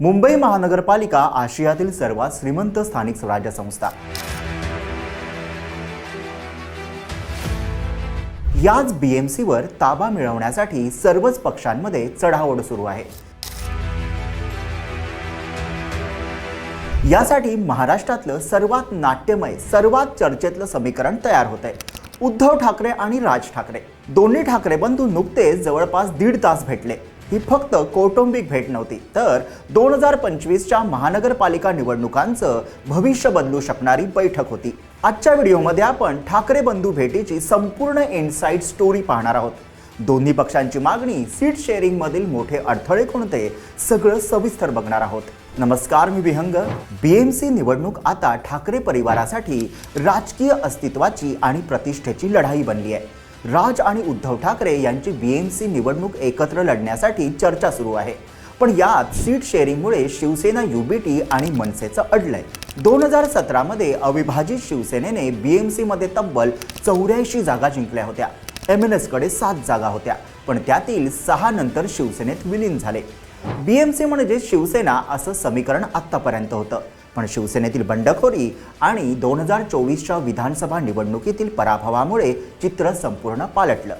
मुंबई महानगरपालिका आशियातील सर्वात श्रीमंत स्थानिक स्वराज्य संस्था. याच बीएमसीवर ताबा मिळवण्यासाठी सर्वच पक्षांमध्ये चढाओढ सुरू आहे. यासाठी महाराष्ट्रातलं सर्वात नाट्यमय सर्वात चर्चेतलं समीकरण तयार होत आहे उद्धव ठाकरे आणि राज ठाकरे. दोन्ही ठाकरे बंधू नुकतेच जवळपास दीड तास भेटले. ही फक्त कौटुंबिक भेट नव्हती तर दोन हजार पंचवीसच्या महानगरपालिका निवडणुकांचं भविष्य बदलू शकणारी बैठक होती. आजच्या व्हिडिओमध्ये आपण ठाकरे बंधू भेटीची संपूर्ण इनसाईड स्टोरी पाहणार आहोत. दोन्ही पक्षांची मागणी सीट शेअरिंग मधील मोठे अडथळे कोणते सगळं सविस्तर बघणार आहोत. नमस्कार मी विहंग. बीएमसी निवडणूक आता ठाकरे परिवारासाठी राजकीय अस्तित्वाची आणि प्रतिष्ठेची लढाई बनली आहे. राज आणि उद्धव ठाकरे यांची बीएमसी निवडणूक एकत्र लढण्यासाठी चर्चा सुरू आहे. पण यात सीट शेअरिंगमुळे शिवसेना युबीटी आणि मनसेचं अडलंय. दोन हजार सतरामध्ये अविभाजित शिवसेनेने बीएमसीमध्ये तब्बल चौऱ्याऐंशी जागा जिंकल्या होत्या. एम एन एसकडे सात जागा होत्या पण त्यातील सहा नंतर शिवसेनेत विलीन झाले. बीएमसी म्हणजे शिवसेना असं समीकरण आत्तापर्यंत होतं. पण शिवसेनेतील बंडखोरी आणि दोन हजार चोवीसच्या विधानसभा निवडणुकीतील पराभवामुळे चित्र संपूर्ण पालटलं.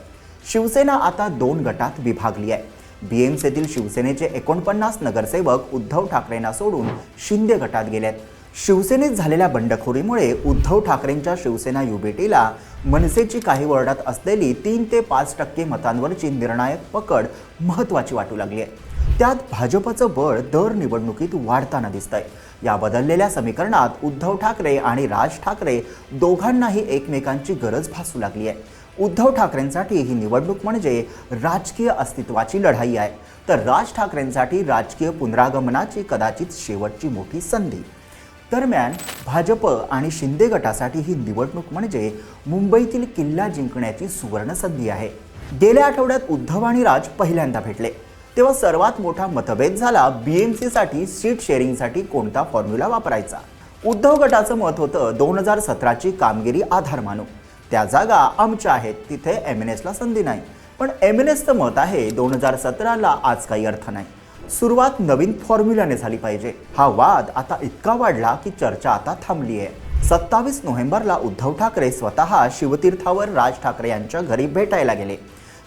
शिवसेना आता दोन गटात विभागली आहे. बी एम सीतील शिवसेनेचे एकोणपन्नास नगरसेवक उद्धव ठाकरेंना सोडून शिंदे गटात गेलेत शिवसेनेत झालेल्या बंडखोरीमुळे उद्धव ठाकरेंच्या शिवसेना युबीटीला मनसेची काही वॉर्डात असलेली तीन ते पाच टक्के मतांवरची निर्णायक पकड महत्त्वाची वाटू लागली आहे. त्यात भाजपचं बळ दर निवडणुकीत वाढताना दिसतंय. या बदललेल्या समीकरणात उद्धव ठाकरे आणि राज ठाकरे दोघांनाही एकमेकांची गरज भासू लागली आहे उद्धव ठाकरेंसाठी ही निवडणूक म्हणजे राजकीय अस्तित्वाची लढाई आहे. तर राज ठाकरेंसाठी राजकीय पुनरागमनाची कदाचित शेवटची मोठी संधी. दरम्यान भाजप आणि शिंदे गटासाठी ही निवडणूक म्हणजे मुंबईतील किल्ला जिंकण्याची सुवर्ण संधी आहे. गेल्या आठवड्यात उद्धव आणि राज पहिल्यांदा भेटले. तेव्हा सर्वात मोठा मतभेद झाला बीएमसीसाठी सीट शेअरिंगसाठी कोणता फॉर्म्युला वापरायचा? उद्धव गटाचं मत होतं दोन हजार सतराची कामगिरी आधार मानू त्या जागा आमच्या आहेत तिथे एम एन एसला संधी नाही. पण एम एन एसचं मत आहे दोन हजार सतराला आज काही अर्थ नाही. सुरुवात नवीन फॉर्म्युलाने झाली पाहिजे. हा वाद आता इतका वाढला की चर्चा आता थांबली आहे सत्तावीस नोव्हेंबरला उद्धव ठाकरे स्वतः शिवतीर्थावर राज ठाकरे यांच्या घरी भेटायला गेले.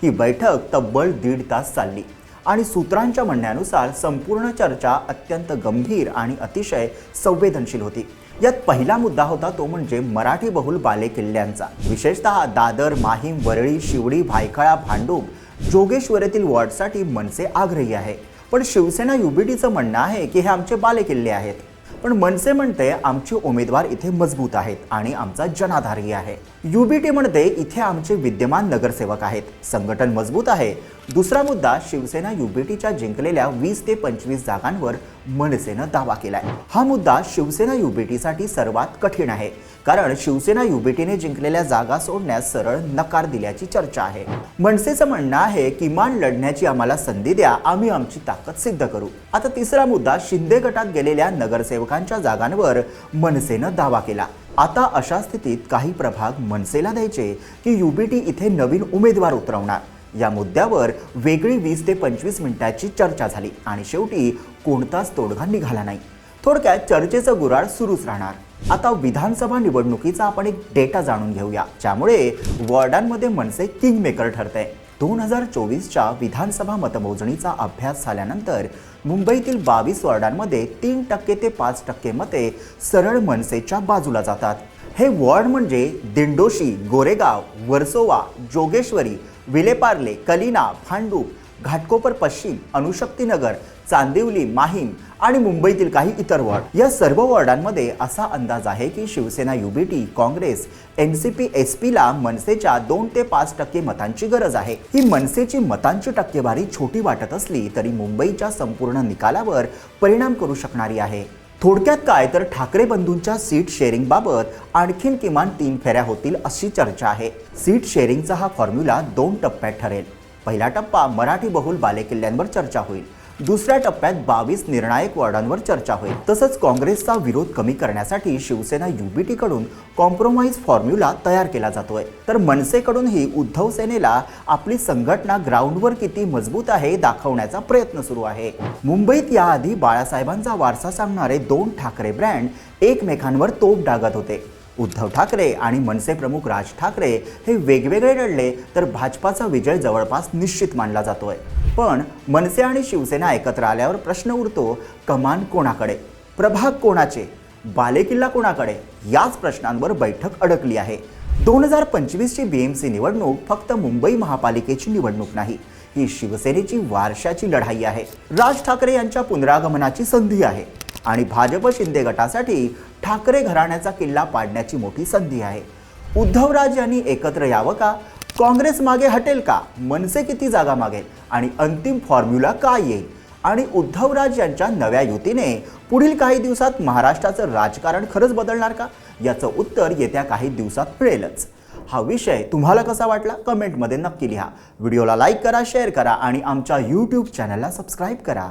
ही बैठक तब्बल दीड तास चालली. आणि सूत्रांच्या म्हणण्यानुसार संपूर्ण चर्चा अत्यंत गंभीर आणि अतिशय संवेदनशील होती. यात पहिला मुद्दा होता तो म्हणजे मराठी बहुल बाले किल्ल्यांचा. विशेषतः दादर माहीम वरळी शिवडी भायखळा भांडूप जोगेश्वरीतील वॉर्डसाठी मनसे आग्रही आहे. पण शिवसेना युबीडीचं म्हणणं आहे की हे आमचे बाले किल्ले आहेत. पण मनसे म्हणते आमचे उमेदवार इथे मजबूत आहेत आणि आमचा जनाधारही आहे. युबीटी म्हणते इथे आमचे विद्यमान नगरसेवक आहेत. संघटन मजबूत आहे. दुसरा मुद्दा शिवसेना युबीटीच्या जिंकलेल्या वीस ते पंचवीस जागांवर मनसेनं दावा केलाय. हा मुद्दा शिवसेना युबीटीसाठी सर्वात कठीण आहे. कारण शिवसेना युबीटीने जिंकलेल्या जागा सोडण्यास सरळ नकार दिल्याची चर्चा आहे. मनसेचं म्हणणं आहे किमान लढण्याची आम्हाला संधी द्या आम्ही आमची ताकद सिद्ध करू. आता तिसरा मुद्दा शिंदे गटात गेलेल्या नगरसेवकांच्या जागांवर मनसेनं दावा केला. आता अशा स्थितीत काही प्रभाग मनसेला द्यायचे की युबीटी इथे नवीन उमेदवार उतरवणार. या मुद्द्यावर वेगळी वीस ते पंचवीस मिनिटाची चर्चा झाली आणि शेवटी कोणताच तोडगा निघाला नाही. थोडक्यात चर्चेचं गुराळ सुरूच राहणार. आता विधानसभा निवडणुकीचा आपण एक डेटा जाणून घेऊया ज्यामुळे वॉर्डांमध्ये मनसे किंग मेकर ठरते दोन हजार चोवीसच्या विधानसभा मतमोजणीचा अभ्यास झाल्यानंतर मुंबईतील बावीस वॉर्डांमध्ये तीन टक्के ते पाच टक्के मते सरळ मनसेच्या बाजूला जातात. हे वॉर्ड म्हणजे दिंडोशी गोरेगाव वर्सोवा जोगेश्वरी विलेपार्ले कलिना भांडूप घाटकोपर पश्चिम अनुशक्तीनगर चांदिवली माहीम आणि मुंबईतील काही इतर वॉर्ड. या सर्व वॉर्डांमध्ये असा अंदाज आहे की Shiv Sena UBT Congress N C P S पीला मनसेच्या दोन ते पाच टक्के मतांची गरज आहे. ही मनसेची मतांची टक्केवारी छोटी वाटत असली तरी मुंबईच्या संपूर्ण निकालावर परिणाम करू शकणारी आहे. थोडक्यात काय तर ठाकरे बंधूंच्या सीट शेअरिंग बाबत आणखीन किमान तीन फेऱ्या होतील अशी चर्चा आहे. सीट शेअरिंगचा हा फॉर्म्युला दोन टप्प्यात ठरेल. पहिला टप्पा मराठी बहुल बालेकिल्ल्यांवर चर्चा होईल. दुसऱ्या टप्प्यात बावीस निर्णायक वॉर्डांवर चर्चा होईल. तसंच काँग्रेसचा विरोध कमी करण्यासाठी शिवसेना युबीटीकडून कॉम्प्रोमाइज फॉर्म्युला तयार केला जातोय. तर मनसेकडूनही उद्धव सेनेला आपली संघटना ग्राउंडवर किती मजबूत आहे दाखवण्याचा प्रयत्न सुरू आहे. मुंबईत याआधी बाळासाहेबांचा वारसा सांगणारे दोन ठाकरे ब्रँड एकमेकांवर तोफ डागत होते. उद्धव ठाकरे आणि मनसे प्रमुख राज ठाकरे हे वेगवेगळे लढले तर भाजपाचा विजय जवळपास निश्चित मानला जातोय. पण मनसे आणि शिवसेना एकत्र आल्यावर प्रश्न उरतो कमान कोणाकडे? प्रभाग कोणाचे? बालेकिल्ला कोणाकडे? याच प्रश्नांवर बैठक अडकली आहे. दोन हजार पंचवीसची बी एम सी निवडणूक फक्त मुंबई महापालिकेची निवडणूक नाही ही शिवसेनेची वारशाची लढाई आहे. राज ठाकरे यांच्या पुनरागमनाची संधी आहे आणि भाजप शिंदे गटासाठी ठाकरे घराण्याचा किल्ला पाडण्याची मोठी संधी आहे. उद्धवराज यांनी एकत्र यावं का? काँग्रेस मागे हटेल का? मनसे किती जागा मागेल? आणि अंतिम फॉर्म्युला काय येईल? आणि उद्धवराज यांच्या नव्या युतीने पुढील काही दिवसात महाराष्ट्राचं राजकारण खरंच बदलणार का? याचं उत्तर येत्या काही दिवसात मिळेलच. हा विषय तुम्हाला कसा वाटला? कमेंटमध्ये नक्की लिहा. व्हिडिओला लाईक करा शेअर करा आणि आमच्या यूट्यूब चॅनलला सबस्क्राईब करा.